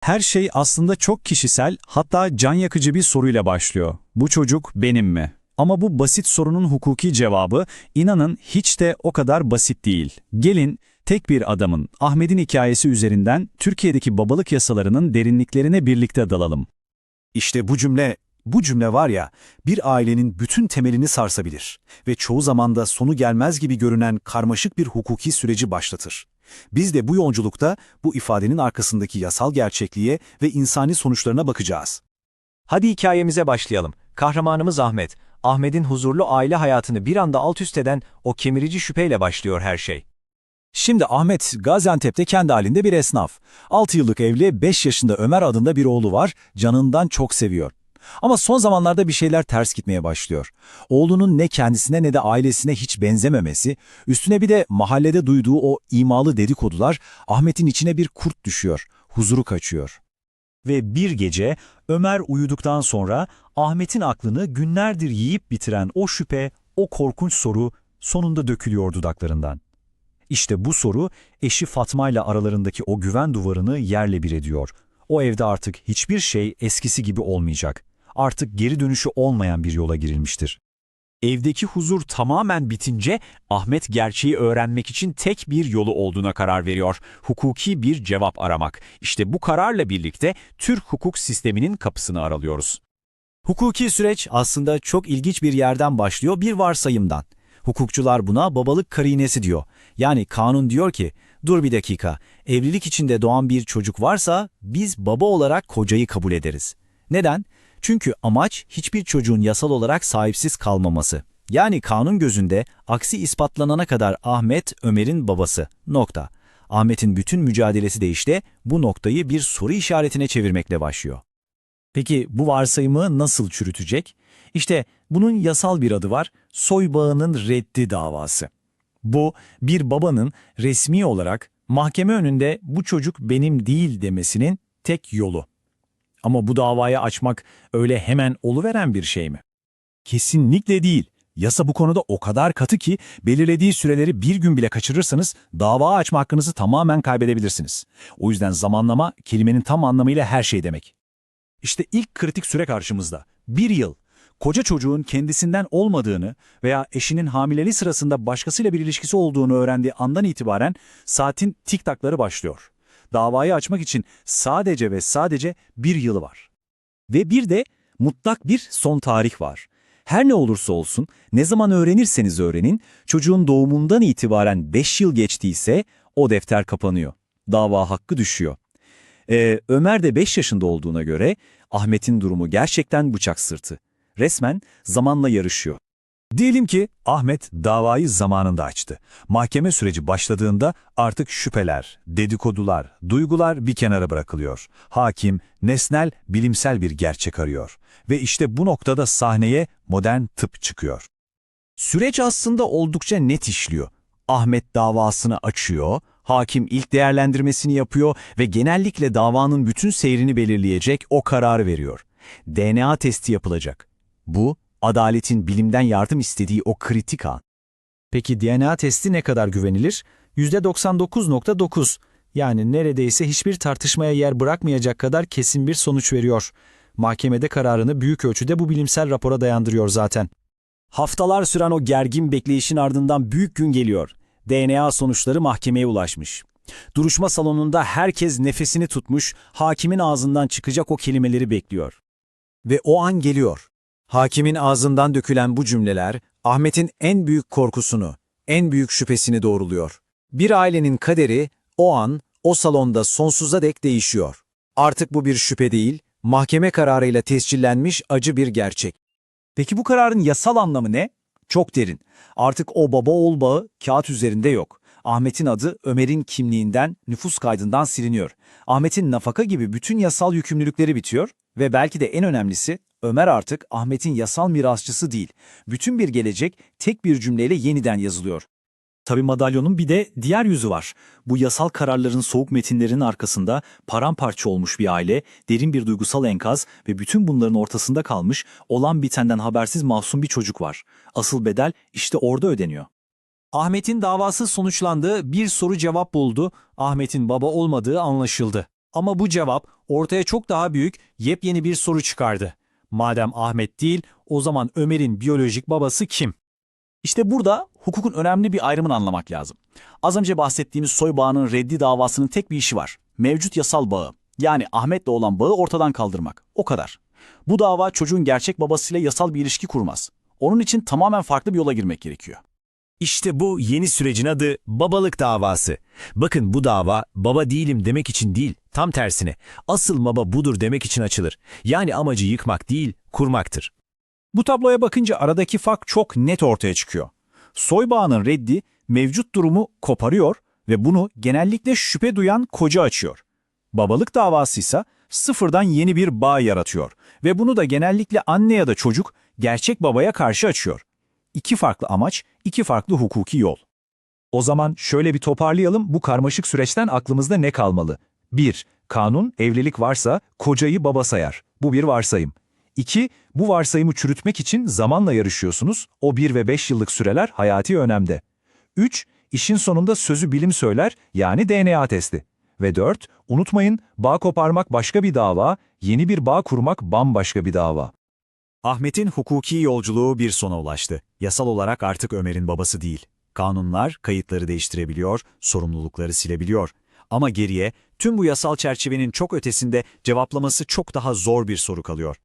Her şey aslında çok kişisel, hatta can yakıcı bir soruyla başlıyor. Bu çocuk benim mi? Ama bu basit sorunun hukuki cevabı, inanın hiç de o kadar basit değil. Gelin, tek bir adamın, Ahmet'in hikayesi üzerinden Türkiye'deki babalık yasalarının derinliklerine birlikte dalalım. İşte bu cümle, bu cümle var ya, bir ailenin bütün temelini sarsabilir ve çoğu zaman da sonu gelmez gibi görünen karmaşık bir hukuki süreci başlatır. Biz de bu yolculukta bu ifadenin arkasındaki yasal gerçekliğe ve insani sonuçlarına bakacağız. Hadi hikayemize başlayalım. Kahramanımız Ahmet. Ahmet'in huzurlu aile hayatını bir anda alt üst eden o kemirici şüpheyle başlıyor her şey. Şimdi Ahmet Gaziantep'te kendi halinde bir esnaf. 6 yıllık evli, 5 yaşında Ömer adında bir oğlu var, canından çok seviyor. Ama son zamanlarda bir şeyler ters gitmeye başlıyor. Oğlunun ne kendisine ne de ailesine hiç benzememesi, üstüne bir de mahallede duyduğu o imalı dedikodular Ahmet'in içine bir kurt düşüyor, huzuru kaçıyor. Ve bir gece Ömer uyuduktan sonra Ahmet'in aklını günlerdir yiyip bitiren o şüphe, o korkunç soru sonunda dökülüyor dudaklarından. İşte bu soru eşi Fatma ile aralarındaki o güven duvarını yerle bir ediyor. O evde artık hiçbir şey eskisi gibi olmayacak. Artık geri dönüşü olmayan bir yola girilmiştir. Evdeki huzur tamamen bitince Ahmet gerçeği öğrenmek için tek bir yolu olduğuna karar veriyor. Hukuki bir cevap aramak. İşte bu kararla birlikte Türk hukuk sisteminin kapısını aralıyoruz. Hukuki süreç aslında çok ilginç bir yerden başlıyor bir varsayımdan. Hukukçular buna babalık karinesi diyor. Yani kanun diyor ki, dur bir dakika, evlilik içinde doğan bir çocuk varsa biz baba olarak kocayı kabul ederiz. Neden? Çünkü amaç hiçbir çocuğun yasal olarak sahipsiz kalmaması. Yani kanun gözünde aksi ispatlanana kadar Ahmet Ömer'in babası. Nokta. Ahmet'in bütün mücadelesi de işte bu noktayı bir soru işaretine çevirmekle başlıyor. Peki bu varsayımı nasıl çürütecek? İşte bunun yasal bir adı var, soy bağının reddi davası. Bu, bir babanın resmi olarak mahkeme önünde bu çocuk benim değil demesinin tek yolu. Ama bu davayı açmak öyle hemen oluveren bir şey mi? Kesinlikle değil. Yasa bu konuda o kadar katı ki belirlediği süreleri bir gün bile kaçırırsanız dava açma hakkınızı tamamen kaybedebilirsiniz. O yüzden zamanlama kelimenin tam anlamıyla her şey demek. İşte ilk kritik süre karşımızda. Bir yıl. Koca çocuğun kendisinden olmadığını veya eşinin hamileliği sırasında başkasıyla bir ilişkisi olduğunu öğrendiği andan itibaren saatin tiktakları başlıyor. Davayı açmak için sadece ve sadece bir yılı var. Ve bir de mutlak bir son tarih var. Her ne olursa olsun, ne zaman öğrenirseniz öğrenin, çocuğun doğumundan itibaren 5 yıl geçtiyse o defter kapanıyor. Dava hakkı düşüyor. Ee, Ömer de 5 yaşında olduğuna göre Ahmet'in durumu gerçekten bıçak sırtı. Resmen zamanla yarışıyor. Diyelim ki Ahmet davayı zamanında açtı. Mahkeme süreci başladığında artık şüpheler, dedikodular, duygular bir kenara bırakılıyor. Hakim, nesnel, bilimsel bir gerçek arıyor. Ve işte bu noktada sahneye modern tıp çıkıyor. Süreç aslında oldukça net işliyor. Ahmet davasını açıyor, hakim ilk değerlendirmesini yapıyor ve genellikle davanın bütün seyrini belirleyecek o kararı veriyor. DNA testi yapılacak. Bu, adaletin bilimden yardım istediği o kritik an. Peki DNA testi ne kadar güvenilir? %99.9 yani neredeyse hiçbir tartışmaya yer bırakmayacak kadar kesin bir sonuç veriyor. Mahkemede kararını büyük ölçüde bu bilimsel rapora dayandırıyor zaten. Haftalar süren o gergin bekleyişin ardından büyük gün geliyor. DNA sonuçları mahkemeye ulaşmış. Duruşma salonunda herkes nefesini tutmuş, hakimin ağzından çıkacak o kelimeleri bekliyor. Ve o an geliyor. Hakimin ağzından dökülen bu cümleler, Ahmet'in en büyük korkusunu, en büyük şüphesini doğruluyor. Bir ailenin kaderi o an, o salonda sonsuza dek değişiyor. Artık bu bir şüphe değil, mahkeme kararıyla tescillenmiş acı bir gerçek. Peki bu kararın yasal anlamı ne? Çok derin. Artık o baba oğul bağı kağıt üzerinde yok. Ahmet'in adı Ömer'in kimliğinden, nüfus kaydından siliniyor. Ahmet'in nafaka gibi bütün yasal yükümlülükleri bitiyor ve belki de en önemlisi Ömer artık Ahmet'in yasal mirasçısı değil. Bütün bir gelecek tek bir cümleyle yeniden yazılıyor. Tabi madalyonun bir de diğer yüzü var. Bu yasal kararların soğuk metinlerinin arkasında paramparça olmuş bir aile, derin bir duygusal enkaz ve bütün bunların ortasında kalmış olan bitenden habersiz masum bir çocuk var. Asıl bedel işte orada ödeniyor. Ahmet'in davası sonuçlandı, bir soru cevap buldu, Ahmet'in baba olmadığı anlaşıldı. Ama bu cevap ortaya çok daha büyük, yepyeni bir soru çıkardı. Madem Ahmet değil, o zaman Ömer'in biyolojik babası kim? İşte burada hukukun önemli bir ayrımını anlamak lazım. Az önce bahsettiğimiz soy bağının reddi davasının tek bir işi var. Mevcut yasal bağı, yani Ahmet'le olan bağı ortadan kaldırmak. O kadar. Bu dava çocuğun gerçek babasıyla yasal bir ilişki kurmaz. Onun için tamamen farklı bir yola girmek gerekiyor. İşte bu yeni sürecin adı babalık davası. Bakın bu dava baba değilim demek için değil, tam tersine asıl baba budur demek için açılır. Yani amacı yıkmak değil, kurmaktır. Bu tabloya bakınca aradaki fark çok net ortaya çıkıyor. Soy bağının reddi mevcut durumu koparıyor ve bunu genellikle şüphe duyan koca açıyor. Babalık davası ise sıfırdan yeni bir bağ yaratıyor ve bunu da genellikle anne ya da çocuk gerçek babaya karşı açıyor. İki farklı amaç, iki farklı hukuki yol. O zaman şöyle bir toparlayalım bu karmaşık süreçten aklımızda ne kalmalı? 1. Kanun evlilik varsa kocayı baba sayar. Bu bir varsayım. 2. Bu varsayımı çürütmek için zamanla yarışıyorsunuz. O 1 ve 5 yıllık süreler hayati önemde. 3. İşin sonunda sözü bilim söyler yani DNA testi. Ve 4. Unutmayın bağ koparmak başka bir dava, yeni bir bağ kurmak bambaşka bir dava. Ahmet'in hukuki yolculuğu bir sona ulaştı. Yasal olarak artık Ömer'in babası değil. Kanunlar kayıtları değiştirebiliyor, sorumlulukları silebiliyor. Ama geriye tüm bu yasal çerçevenin çok ötesinde cevaplaması çok daha zor bir soru kalıyor.